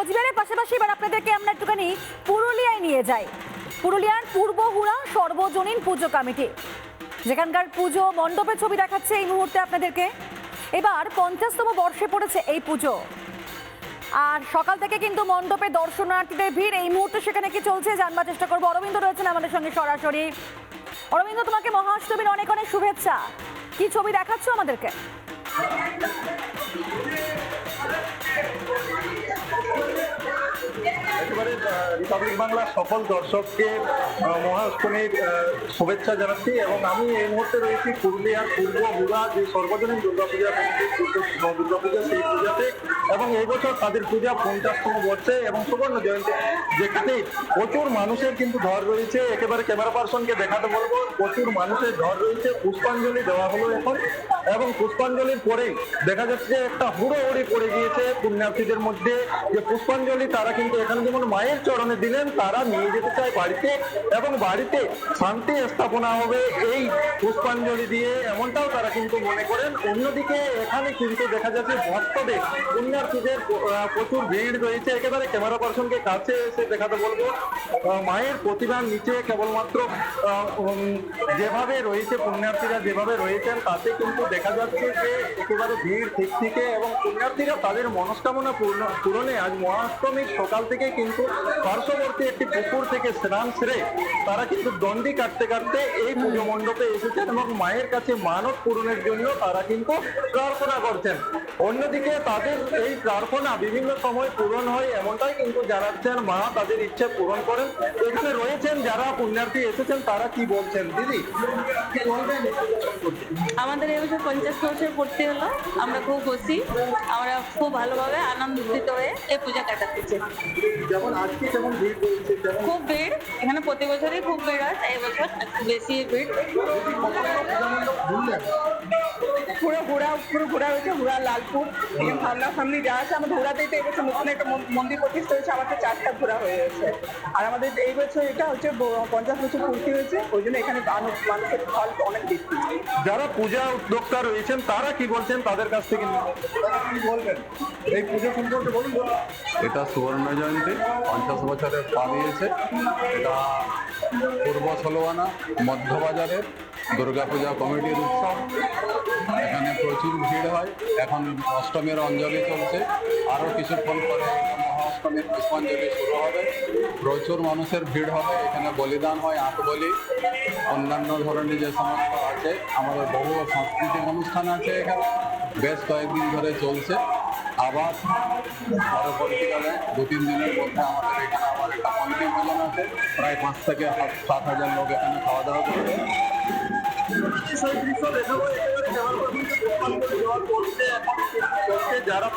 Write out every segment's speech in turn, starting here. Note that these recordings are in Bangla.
কোচবিহারের পাশাপাশি এবার আপনাদেরকে আমরা একটুখানি পুরুলিয়ায় নিয়ে যাই। পুরুলিয়ার পূর্বহুড়া সর্বজনীন পুজো কমিটি। যেখানকার পুজো মণ্ডপের ছবি দেখাচ্ছে এই মুহূর্তে আপনাদেরকে। এবার পঞ্চাশতম বর্ষে পড়েছে এই পুজো। আর সকাল থেকে কিন্তু মণ্ডপে দর্শনার্থীদের ভিড়। এই মুহূর্তে সেখানে কি চলছে জানবার চেষ্টা করব। অরবিন্দ রয়েছেন আমাদের সঙ্গে সরাসরি। অরবিন্দ, তোমাকে মহাষ্টমীর অনেক অনেক শুভেচ্ছা। কি ছবি দেখাচ্ছ আমাদেরকে? রিপাবলিক বাংলার সকল দর্শককে মহাষ্টমীর শুভেচ্ছা জানাচ্ছি এবং আমি এই মুহূর্তে রয়েছি পুরুলিয়ার পূর্ব হুড়া যে সর্বজনীন দুর্গাপূজা দুর্গাপূজা, সেই পূজাতে এবং এই বছর তাদের পূজা পঞ্চাশতম বর্ষে এবং সুবর্ণ জয়ন্তী যেখানে প্রচুর মানুষের কিন্তু ধর রয়েছে। একেবারে ক্যামেরা পার্সনকে দেখাতে বলব, প্রচুর মানুষের ধর রয়েছে। পুষ্পাঞ্জলি দেওয়া হলো এখন এবং পুষ্পাঞ্জলির পরেই দেখা যাচ্ছে যে একটা হুড়োহুড়ি পড়ে গিয়েছে। পুণ্যার্থীদের মধ্যে যে পুষ্পাঞ্জলি, তারা কিন্তু এখানে যেমন মায়ের চরণে দিলেন, তারা নিয়ে যেতে চায় বাড়িতে এবং বাড়িতে শান্তি স্থাপনা হবে এই পুষ্পাঞ্জলি দিয়ে। এমনটাও তারা কিন্তু মনে করেন। অন্যদিকে এখানে কিন্তু দেখা যাচ্ছে ভক্তদের, পুণ্যার্থীদের প্রচুর ভিড় রয়েছে। একেবারে ক্যামেরা পার্সনকে কাছে এসে দেখাতে বলব মায়ের প্রতিমার নিচে কেবলমাত্র যেভাবে রয়েছে পুণ্যার্থীরা, যেভাবে রয়েছেন, তাতে কিন্তু দেখা যাচ্ছে যে একেবারে ভিড় ঠিক থেকে এবং পুণ্যার্থীরা তাদের মনস্কামনা পূর্ণ, পূরণে আজ মহাষ্টমীর সকাল থেকে কিন্তু পার্শ্ববর্তী একটি পুকুর থেকে স্নান সেরে তারা কিন্তু দণ্ডি কাটতে কাটতে এই পুজো মণ্ডপে এসেছেন এবং মায়ের কাছে মানত পূরণের জন্য তারা কিন্তু প্রার্থনা করছেন। অন্যদিকে তাদের এই প্রার্থনা বিভিন্ন সময় পূরণ হয় এমনটাই কিন্তু জানাচ্ছেন মা তাদের ইচ্ছে পূরণ করেন। এখানে রয়েছেন যারা পুণ্যার্থী এসেছেন তারা কি বলছেন? দিদি আমাদের এবছর পঞ্চাশ বছর পড়তে হলো। আমরা খুব খুশি। আমরা খুব ভালোভাবে আনন্দিত হয়ে এই পূজা কাটাতেছি যেমন খুব ভিড়। এখানে প্রতি বছরই খুব ভিড় হয় এই বছর একটু বেশি ভিড়। পুরো ঘোরা পুরো ঘোরা হয়েছে ঘোরা লালপুর এখানে সামনা সামনি যা আছে আমাদের ঘোরাতেই তো এবছর নতুন একটা মন- মন্দির প্রতিষ্ঠা হয়েছে আমাদের চারটা ঘোরা হয়ে গেছে। আর আমাদের এই বছর এটা হচ্ছে পঞ্চাশ বছর পূর্তি হয়েছে ওই জন্য এখানে মানুষ- মানুষের ফল অনেক বেশি। যারা পূজা উদ্যোক্তা রয়েছেন তারা কি বলছেন তাদের কাছ থেকে? কি বলবেন। এই পুজো সম্পর্কে বলুন। এটা সুবর্ণ জয়ন্তী পঞ্চাশ বছরের পা দিয়েছে। এটা পূর্ব সলোয়ানা মধ্যবাজারের দুর্গাপূজা কমিটির উৎসব। এখানে প্রচুর ভিড় হয়। এখন অষ্টমীর অঞ্জলি চলছে। আরও কিছুক্ষণ পরে মহাষ্টমীর পুষ্পাঞ্জলি শুরু হবে। প্রচুর মানুষের ভিড় হবে। এখানে বলিদান হয় আট বলি। অন্যান্য ধরনের যে সমস্ত আছে, আমাদের বহু সাংস্কৃতিক অনুষ্ঠান আছে এখানে। বেশ কয়েকদিন ধরে চলছে। আবার পরবর্তীকালে দু তিন দিনের মধ্যে আমাদের এখানে আবার একটা পঞ্চম ভোজন আছে। প্রায় পাঁচ থেকে সাত হাজার লোক এখানে খাওয়া যারা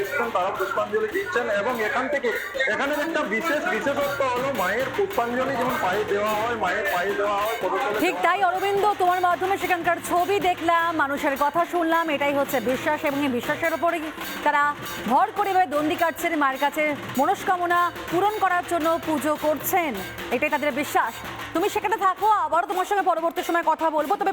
এসেছেন তারা পুষ্পাঞ্জলি দিচ্ছেন এবং এখান থেকে এখানের একটা বিশেষ বিশেষত্ব হলো মায়ের পুষ্পাঞ্জলি যেমন পায়ে দেওয়া হয় মায়ের পায়ে দেওয়া হয় ঠিক তাই, অরবিন্দ, তোমার মাধ্যমে সেখানকার ছবি দেখলাম, মানুষের কথা শুনলাম, এটাই হচ্ছে বিশ্বাস এবং এই বিশ্বাসের ওপরেই তারা ভর করে এভাবে দণ্ডি কাটছেন, মায়ের কাছে মনস্কামনা পূরণ করার জন্য পুজো করছেন, এটাই তাদের বিশ্বাস। তুমি সেখানে থাকো আবার তোমার সঙ্গে পরবর্তী সময় কথা বলব, তবে